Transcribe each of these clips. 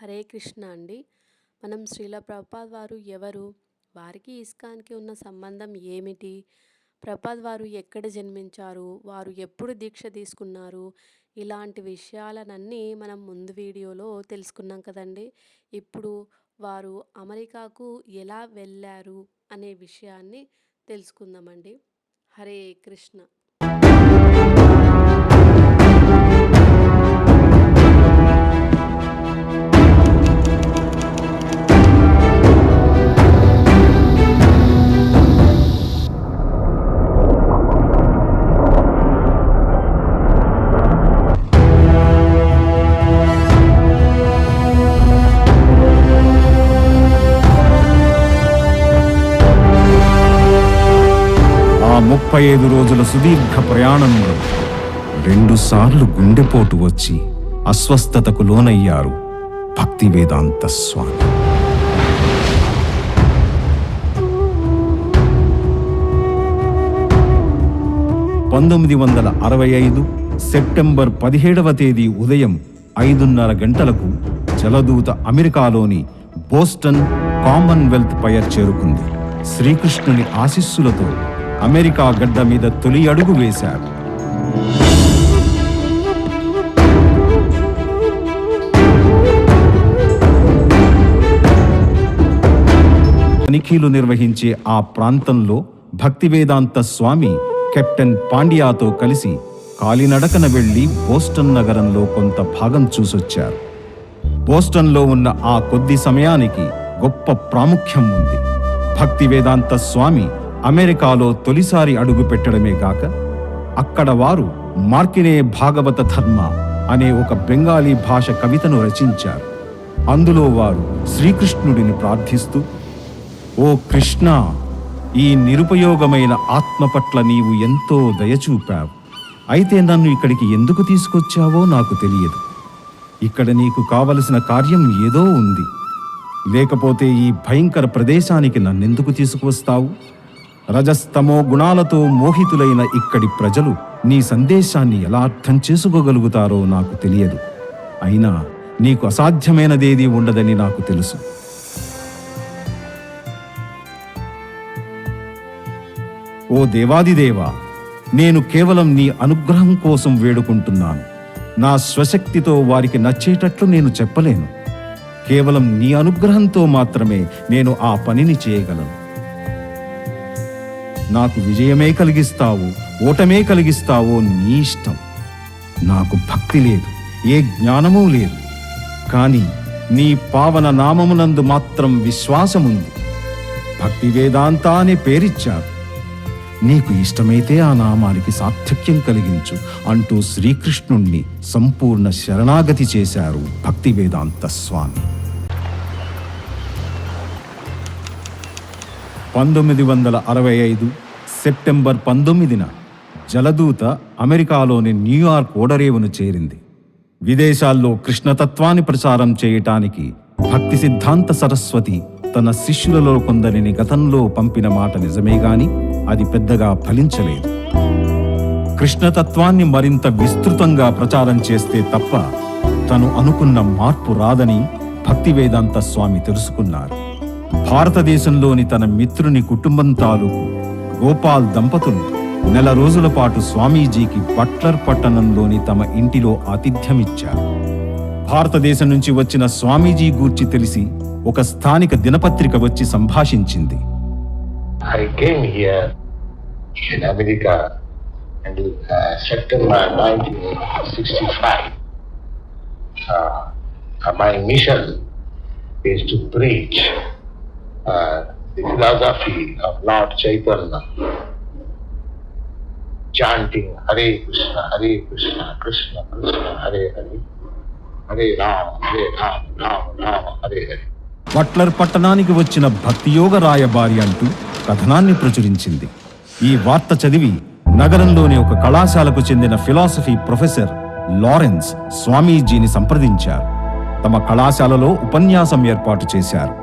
హరే కృష్ణ అండి. మనం శ్రీల ప్రభుపాద్ వారు ఎవరు? వారికి ఇస్కాన్కి ఉన్న సంబంధం ఏమిటి? ప్రభుపాద్ వారు ఎక్కడ జన్మించారు? వారు ఎప్పుడు దీక్ష తీసుకున్నారు? ఇలాంటి విషయాలనన్నీ మనం ముందు వీడియోలో తెలుసుకున్నాం కదండి. ఇప్పుడు వారు అమెరికాకు ఎలా వెళ్ళారు అనే విషయాన్ని తెలుసుకుందామండి. హరే కృష్ణ. ముప్పై ఐదు రోజుల సుదీర్ఘ ప్రయాణంలో రెండుసార్లు గుండెపోటు వచ్చి అస్వస్థతకు లోనయ్యారు భక్తి వేదాంత స్వామి. పంతొమ్మిది వందల అరవై ఐదు సెప్టెంబర్ పదిహేడవ తేదీ ఉదయం ఐదున్నర గంటలకు జలదూత అమెరికాలోని బోస్టన్ కామన్వెల్త్ పయర్ చేరుకుంది. శ్రీకృష్ణుని ఆశీస్సులతో అమెరికా గడ్డ మీద తొలి అడుగు వేశారు. తనిఖీలు నిర్వహించే ఆ ప్రాంతంలో భక్తివేదాంత స్వామి కెప్టెన్ పాండ్యాతో కలిసి కాలినడకన వెళ్ళి బోస్టన్ నగరంలో కొంత భాగం చూసొచ్చారు. బోస్టన్లో ఉన్న ఆ కొద్ది సమయానికి గొప్ప ప్రాముఖ్యం ఉంది. భక్తి వేదాంత స్వామి అమెరికాలో తొలిసారి అడుగు పెట్టడమే కాక అక్కడ వారు మార్కినే భాగవత ధర్మ అనే ఒక బెంగాలీ భాష కవితను రచించారు. అందులో వారు శ్రీకృష్ణుడిని ప్రార్థిస్తూ ఓ కృష్ణ ఈ నిరుపయోగమైన ఆత్మ పట్ల నీవు ఎంతో దయచూపావు అయితే నన్ను ఇక్కడికి ఎందుకు తీసుకొచ్చావో నాకు తెలియదు. ఇక్కడ నీకు కావలసిన కార్యం ఏదో ఉంది. లేకపోతే ఈ భయంకర ప్రదేశానికి నన్నెందుకు తీసుకువస్తావు? రజస్తమో గుణాలతో మోహితులైన ఇక్కడి ప్రజలు నీ సందేశాన్ని ఎలా అర్థం చేసుకోగలుగుతారో నాకు తెలియదు. అయినా నీకు అసాధ్యమైనదేదీ ఉండదని నాకు తెలుసు. ఓ దేవాదిదేవా నేను కేవలం నీ అనుగ్రహం కోసం వేడుకుంటున్నాను. నా స్వశక్తితో వారికి నచ్చేటట్లు నేను చెప్పలేను. కేవలం నీ అనుగ్రహంతో మాత్రమే నేను ఆ పనిని చేయగలను. నాకు విజయమే కలిగిస్తావు ఓటమే కలిగిస్తావో నీ ఇష్టం. నాకు భక్తి లేదు ఏ జ్ఞానమూ లేదు. కానీ నీ పావన నామమునందు మాత్రం విశ్వాసముంది. భక్తి వేదాంత అనే పేరిచ్చారు. నీకు ఇష్టమైతే ఆ నామానికి సార్థక్యం కలిగించు అంటూ శ్రీకృష్ణుణ్ణి సంపూర్ణ శరణాగతి చేశారు భక్తి వేదాంత స్వామి. పంతొమ్మిది వందల అరవై ఐదు సెప్టెంబర్ పంతొమ్మిదిన జలదూత అమెరికాలోని న్యూయార్క్ ఓడరేవును చేరింది. విదేశాల్లో కృష్ణతత్వాన్ని ప్రచారం చేయటానికి భక్తి సిద్ధాంత సరస్వతి తన శిష్యులలో కొందరిని గతంలో పంపిన మాట నిజమే గాని అది పెద్దగా ఫలించలేదు. కృష్ణతత్వాన్ని మరింత విస్తృతంగా ప్రచారం చేస్తే తప్ప తను అనుకున్న మార్పు రాదని భక్తి వేదాంత స్వామి తెలుసుకున్నారు. భారతదేశంలోని తన మిత్రుని కుటుంబం తాలూకు గోపాల్ దంపతులు నెల రోజుల పాటు స్వామీజీకి బట్లర్ పట్టణంలోని తమ ఇంటిలో ఆతిథ్యమిచ్చారు భారతదేశం నుంచి వచ్చిన స్వామీజీ గూర్చి తెలిసి ఒక స్థానిక దినపత్రిక వచ్చి సంభాషించింది I came here in America in uh, September 1965. Uh, my mission is to preach uh, the philosophy of Lord Chaitanya, chanting Hare Krishna, Hare Krishna, Krishna Krishna, Hare Hare, Hare Ram, Hare Ram, Ram Ram, Hare Hare. Butler పట్టణానికి వచ్చిన భక్తియోగ రాయబారి అంటూ కథనాన్ని ప్రచురించింది ఈ వార్త చదివి నగరంలోని ఒక కళాశాలకు చెందిన ఫిలాసఫీ ప్రొఫెసర్ లారెన్స్ స్వామీజీని సంప్రదించారు తమ కళాశాలలో ఉపన్యాసం ఏర్పాటు చేశారు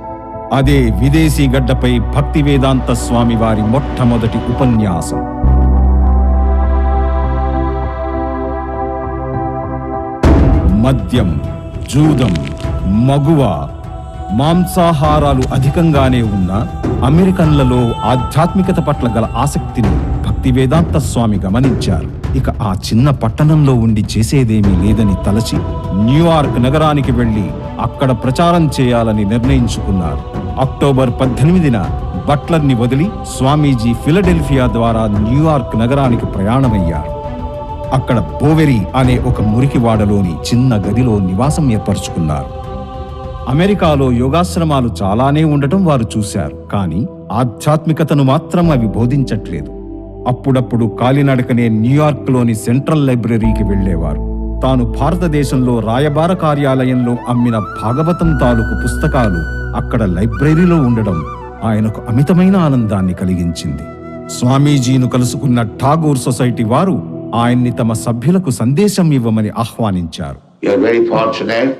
అదే విదేశీ గడ్డపై భక్తి వేదాంత స్వామి వారి మొట్టమొదటి ఉపన్యాసం. మద్యం జూదం మగువ మాంసాహారాలు అధికంగానే ఉన్న అమెరికన్లలో ఆధ్యాత్మికత పట్ల గల ఆసక్తిని భక్తి వేదాంత స్వామి గమనించారు. ఇక ఆ చిన్న పట్టణంలో ఉండి చేసేదేమీ లేదని తలచి న్యూయార్క్ నగరానికి వెళ్ళి అక్కడ ప్రచారం చేయాలని నిర్ణయించుకున్నారు. అక్టోబర్ పద్దెనిమిదిన బట్లర్ని వదిలి స్వామీజీ ఫిలడెల్ఫియా ద్వారా న్యూయార్క్ నగరానికి ప్రయాణమయ్యారు. అక్కడ పోవెరి అనే ఒక మురికివాడలోని చిన్న గదిలో నివాసం ఏర్పరచుకున్నారు. అమెరికాలో యోగాశ్రమాలు చాలానే ఉండటం వారు చూశారు కానీ ఆధ్యాత్మికతను మాత్రం అవి బోధించట్లేదు. అప్పుడప్పుడు కాలినడకనే న్యూయార్క్లోని సెంట్రల్ లైబ్రరీకి వెళ్ళేవారు. తాను భారతదేశంలో రాయబార కార్యాలయంలో అమ్మిన భాగవతం తాలూకు పుస్తకాలు అక్కడ లైబ్రరీలో ఉండడం ఆయనకు అమితమైన ఆనందాన్ని కలిగించింది. స్వామీజీను కలుసుకున్న ఠాగూర్ సొసైటీ వారు ఆయన్ని తమ సభ్యులకు సందేశం ఇవ్వమని ఆహ్వానించారు. You are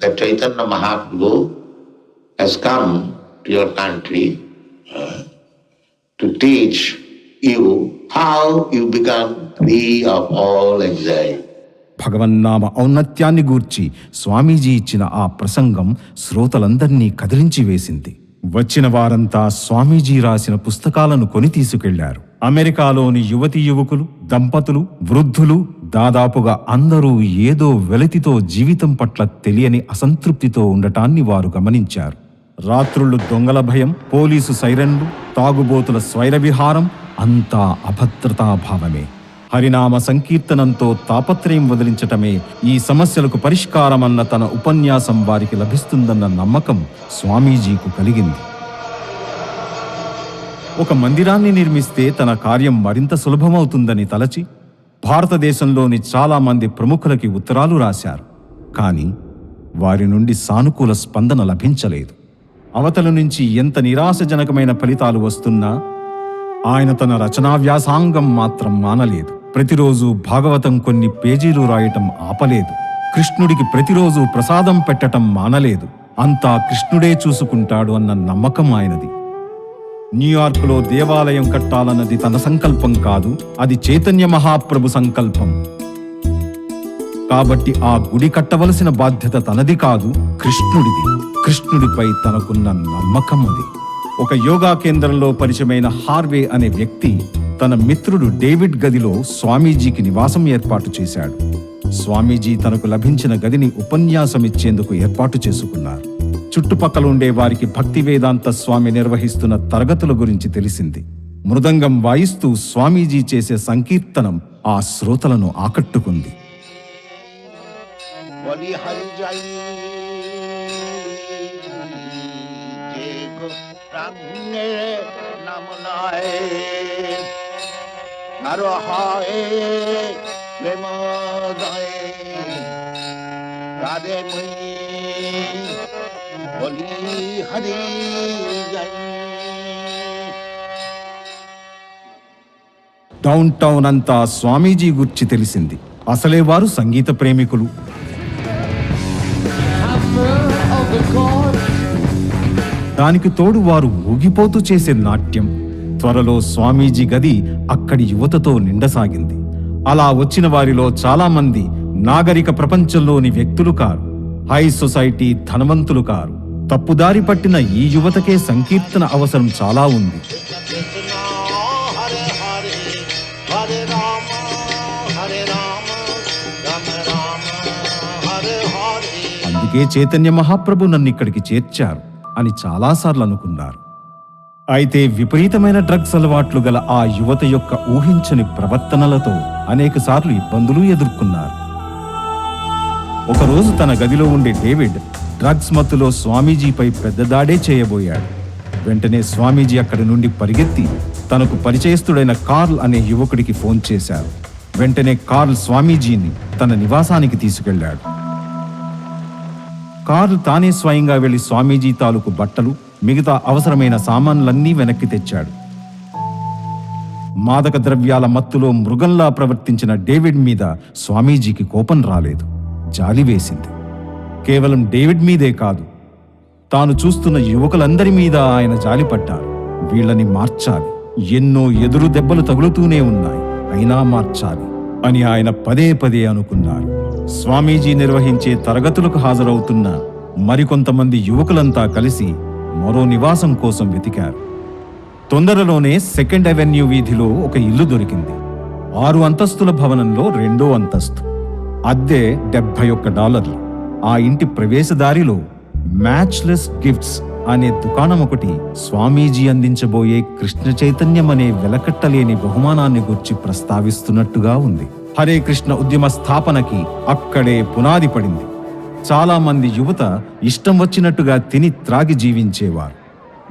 that Chaitanya Mahaprabhu has come to your country uh, to teach you how you become free of all anxiety. భగవన్నామ ఔన్నత్యాన్ని గూర్చి స్వామీజీ ఇచ్చిన ఆ ప్రసంగం శ్రోతలందర్నీ కదిలించి వేసింది. వచ్చిన వారంతా స్వామీజీ రాసిన పుస్తకాలను కొని తీసుకెళ్ళారు. అమెరికాలోని యువతి యువకులు దంపతులు వృద్ధులు దాదాపుగా అందరూ ఏదో వెలితితో జీవితం పట్ల తెలియని అసంతృప్తితో ఉండటాన్ని వారు గమనించారు. రాత్రుళ్ళు దొంగల భయం పోలీసు సైరన్లు తాగుబోతుల స్వైర విహారం అంతా అభద్రతాభావమే. హరినామ సంకీర్తనంతో తాపత్రయం వదిలించటమే ఈ సమస్యలకు పరిష్కారమన్న తన ఉపన్యాసం వారికి లభిస్తుందన్న నమ్మకం స్వామీజీకు కలిగింది. ఒక మందిరాన్ని నిర్మిస్తే తన కార్యం మరింత సులభమవుతుందని తలచి భారతదేశంలోని చాలామంది ప్రముఖులకి ఉత్తరాలు రాశారు. కానీ వారి నుండి సానుకూల స్పందన లభించలేదు. అవతల నుంచి ఎంత నిరాశజనకమైన ఫలితాలు వస్తున్నా ఆయన తన రచనా వ్యాసాంగం మాత్రం మానలేదు. ప్రతిరోజు భాగవతం కొన్ని పేజీలు రాయటం ఆపలేదు. కృష్ణుడికి ప్రతిరోజు ప్రసాదం పెట్టటం మానలేదు. అంతా కృష్ణుడే చూసుకుంటాడు అన్న నమ్మకం ఆయనది. న్యూయార్క్లో దేవాలయం కట్టాలన్నది తన సంకల్పం కాదు అది చైతన్య మహాప్రభు సంకల్పం. కాబట్టి ఆ గుడి కట్టవలసిన బాధ్యత తనది కాదు కృష్ణుడిది. కృష్ణుడిపై తనకున్న నమ్మకం అది ఒక యోగా కేంద్రంలో పరిచయమైన హార్వే అనే వ్యక్తి తన మిత్రుడు డేవిడ్ గదిలో స్వామీజీకి నివాసం ఏర్పాటు చేశాడు. స్వామీజీ తనకు లభించిన గదిని ఉపన్యాసం ఇచ్చేందుకు ఏర్పాటు చేసుకున్నారు. చుట్టుపక్కల ఉండే వారికి భక్తి వేదాంత స్వామి నిర్వహిస్తున్న తరగతుల గురించి తెలిసింది. మృదంగం వాయిస్తూ స్వామీజీ చేసే సంకీర్తనం ఆ శ్రోతలను ఆకట్టుకుంది. বলি হরি যাই যে গো প্রাণে নাম নয় আর হয় প্রেম দয় রাধে মুই বলি হরি যাই డౌన్ టౌన్ అంతా స్వామీజీ గుర్చి తెలిసింది అసలే వారు సంగీత ప్రేమికులు దానికి తోడు వారు ఊగిపోతూ చేసే నాట్యం. త్వరలో స్వామీజీ గది అక్కడి యువతతో నిండసాగింది. అలా వచ్చిన వారిలో చాలామంది నాగరిక ప్రపంచంలోని వ్యక్తులు కారు. హై సొసైటీ ధనవంతులు కారు. తప్పుదారి పట్టిన ఈ యువతకే సంకీర్తన అవసరం చాలా ఉంది. అందుకే చైతన్య మహాప్రభు నన్ను ఇక్కడికి చేర్చారు. అని చాలాసార్లు అనుకున్నారు అయితే విపరీతమైన డ్రగ్స్ అలవాట్లు గల ఆ యువత యొక్క ఊహించని ప్రవర్తనలతో అనేకసార్లు ఇబ్బందులు ఎదుర్కొన్నారు. ఒకరోజు తన గదిలో ఉండే డేవిడ్ డ్రగ్స్ మత్తులో స్వామీజీపై పెద్ద దాడే చేయబోయాడు. వెంటనే స్వామీజీ అక్కడి నుండి పరిగెత్తి తనకు పరిచయస్తుడైన కార్ల్ అనే యువకుడికి ఫోన్ చేశారు. వెంటనే కార్ల్ స్వామీజీని తన నివాసానికి తీసుకెళ్ళాడు కారు తానే స్వయంగా వెళ్ళి స్వామీజీ తాలూకు బట్టలు మిగతా అవసరమైన సామాన్లన్నీ వెనక్కి తెచ్చాడు. మాదక ద్రవ్యాల మత్తులో మృగంలా ప్రవర్తించిన డేవిడ్ మీద స్వామీజీకి కోపం రాలేదు. జాలి వేసింది. కేవలం డేవిడ్ మీదే కాదు తాను చూస్తున్న యువకులందరి మీద ఆయన జాలిపడ్డారు వీళ్ళని మార్చాలి. ఎన్నో ఎదురు దెబ్బలు తగులుతూనే ఉన్నాయి. అయినా మార్చాలి అని ఆయన పదే పదే అనుకున్నారు. స్వామీజీ నిర్వహించే తరగతులకు హాజరవుతున్న మరికొంతమంది యువకులంతా కలిసి మరో నివాసం కోసం వెతికారు. తొందరలోనే సెకండ్ అవెన్యూ వీధిలో ఒక ఇల్లు దొరికింది. ఆరు అంతస్తుల భవనంలో రెండో అంతస్తు. అద్దె డెబ్బై ఒక్క డాలర్లు. ఆ ఇంటి ప్రవేశదారిలో మ్యాచ్లెస్ గిఫ్ట్స్ అనే దుకాణం ఒకటి స్వామీజీ అందించబోయే కృష్ణ చైతన్యం అనే వెలకట్టలేని బహుమానాన్ని గుర్చి ప్రస్తావిస్తున్నట్టుగా ఉంది. హరే కృష్ణ ఉద్యమ స్థాపనకి అక్కడే పునాది పడింది. చాలామంది యువత ఇష్టం వచ్చినట్టుగా తిని త్రాగి జీవించేవారు.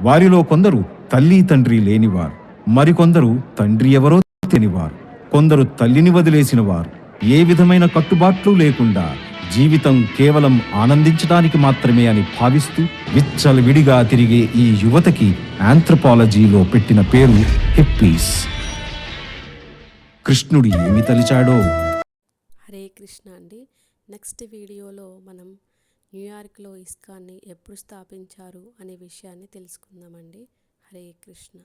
వారిలో కొందరు తల్లి తండ్రి లేనివారు. మరికొందరు తండ్రి ఎవరో తెలియనివారు. కొందరు తల్లిని వదిలేసినవారు. ఏ విధమైన కట్టుబాట్లు లేకుండా జీవితం కేవలం ఆనందించడానికి మాత్రమే అని భావిస్తూ విచ్చలవిడిగా తిరిగే ఈ యువతకి ఆంథ్రపాలజీలో పెట్టిన పేరు హిప్పీస్. కృష్ణుడు ఏమి తలిచాడో? హరే కృష్ణ అండి. నెక్స్ట్ వీడియోలో మనం న్యూయార్క్లో ఇస్కాన్ని ఎప్పుడు స్థాపించారు అనే విషయాన్ని తెలుసుకుందామండి. హరే కృష్ణ.